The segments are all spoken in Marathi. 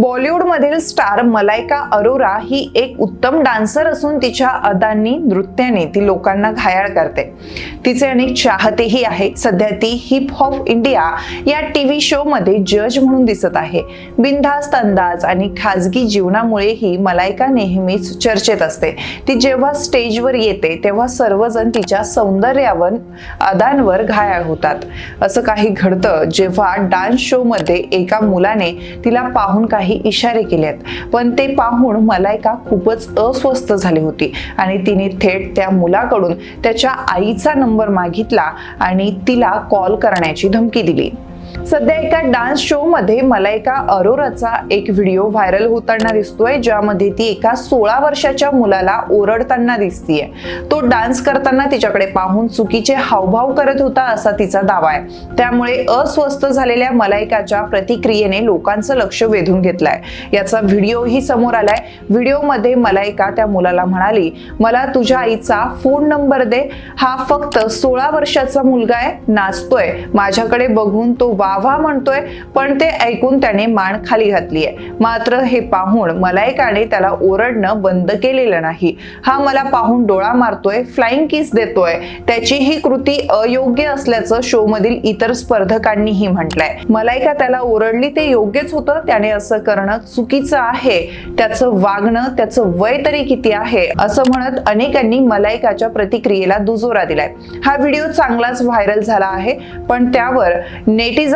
बॉलिवूडमधील स्टार मलायका अरोरा ही एक उत्तम डान्सर असून तिच्या अदांनी नृत्याने ती लोकांना घायाळ करते. तिचे अनेक चाहतेही आहे सध्या ती हिप हॉप इंडिया या टीव्ही व्ही शोमध्ये जज म्हणून दिसत आहे. बिनधास्त अंदाज आणि खाजगी जीवनामुळे ही मलायका नेहमीच चर्चेत असते. ती जेव्हा स्टेजवर येते तेव्हा सर्वजण तिच्या सौंदर्यावर अदांवर घायाळ होतात. असं काही घडतं जेव्हा डान्स शो मध्ये एका मुलाने तिला पाहून काही इशारे केलेत. पण ते पाहून मलायका खूपच अस्वस्थ झाली होती. आणि तिने थेट त्या मुलाकडून त्याच्या आईचा नंबर मागितला आणि तिला कॉल करण्याची धमकी दिली. सध्या एका डान्स शो मध्ये मलायका अरोराचा एक व्हिडिओ व्हायरल होताना दिसतोय ज्यामध्ये ती एका सोळा वर्षाच्या मुलाला ओरडताना दिसतीये. तो डान्स करताना तिच्याकडे पाहून चुकीचे हावभाव करत होता असा तिचा दावा आहे. त्यामुळे अस्वस्थ झालेल्या मलायकाच्या प्रतिक्रियेने लोकांचं लक्ष वेधून घेतलंय. याचा व्हिडिओही समोर आलाय. व्हिडिओमध्ये मलायका त्या मुलाला म्हणाली मला तुझ्या आईचा फोन नंबर दे. हा फक्त सोळा वर्षाचा मुलगा आहे नाचतोय. माझ्याकडे बघून तो वा वाव्हा म्हणतोय पण ते ऐकून त्याने मान खाली घातली आहे मात्र हे पाहून मलायकाने त्याला ओरडणं बंद केलेलं नाही. हा मला पाहून डोळा मारतोय फ्लाइंग किस देतोय. त्याची ही कृती अयोग्य असल्याचं शो मधील इतर स्पर्धकांनीही म्हटलंय. मलायका त्याला ओरडली ते योग्यच होतं? त्याने असं करणं चुकीचं आहे. त्याचं वागणं त्याचं वय तरी किती आहे? असं म्हणत अनेकांनी मलायकाच्या प्रतिक्रियेला दुजोरा दिलाय. हा व्हिडिओ चांगलाच व्हायरल झाला आहे पण त्यावर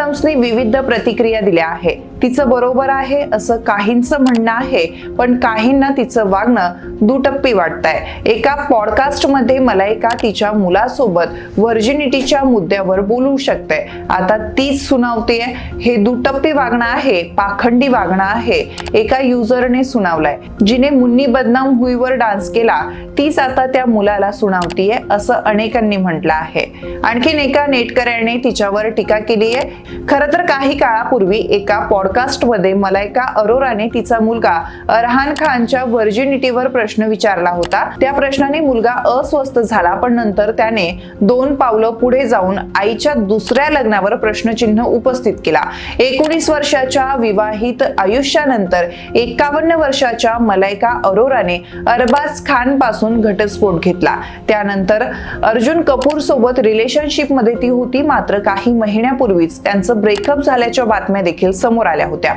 टर्म्सनी विविध प्रतिक्रिया दिल्या आहे. तिचं बरोबर आहे असं काहींचं म्हणणं आहे पण काहींना तिचं वागणं दुटप्पी वाटतंय. एका पॉडकास्टमध्ये मलायका तिच्या मुलासोबत व्हर्जिनिटीच्या मुद्द्यावर बोलू शकते आता तीच सुनावते हे दुटप्पी वागणं आहे पाखंडी वागणं आहे एका युजरने सुनावलंय. जिने मुन्नी बदनाम हुईवर डान्स केला तीच आता त्या मुलाला सुनावतीये असं अनेकांनी म्हटलं आहे. आणखीन एका नेटकऱ्याने तिच्यावर टीका केली आहे खरं तर काही काळापूर्वी एका पॉडकास्टमध्ये मलायका अरोराने तिचा मुलगा अरहान खानच्या व्हर्जिनिटीवर प्रश्न विचारला होता. त्या प्रश्नाने मुलगा अस्वस्थ झाला पण नंतर त्याने दोन पावलं पुढे जाऊन आईच्या दुसऱ्या लग्नावर प्रश्नचिन्ह उपस्थित केला. एकोणीस वर्षाच्या विवाहित आयुष्यानंतर एकावन्न वर्षाच्या मलायका अरोराने अरबाज खानपासून घटस्फोट घेतला. त्यानंतर अर्जुन कपूर सोबत रिलेशनशिपमध्ये ती होती मात्र काही महिन्यापूर्वीच त्यांचा ब्रेकअप झाल्याच्या बातम्या देखील समोर आल्या होत्या.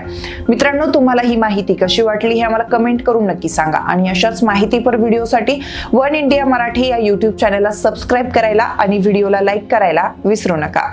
मित्रांनो तुम्हाला ही माहिती कशी वाटली हे आम्हाला कमेंट करून नक्की सांगा. आणि अशाच माहितीपर व्हिडिओसाठी वन इंडिया मराठी या युट्यूब चॅनलला सबस्क्राईब करायला आणि व्हिडिओला लाईक करायला विसरू नका.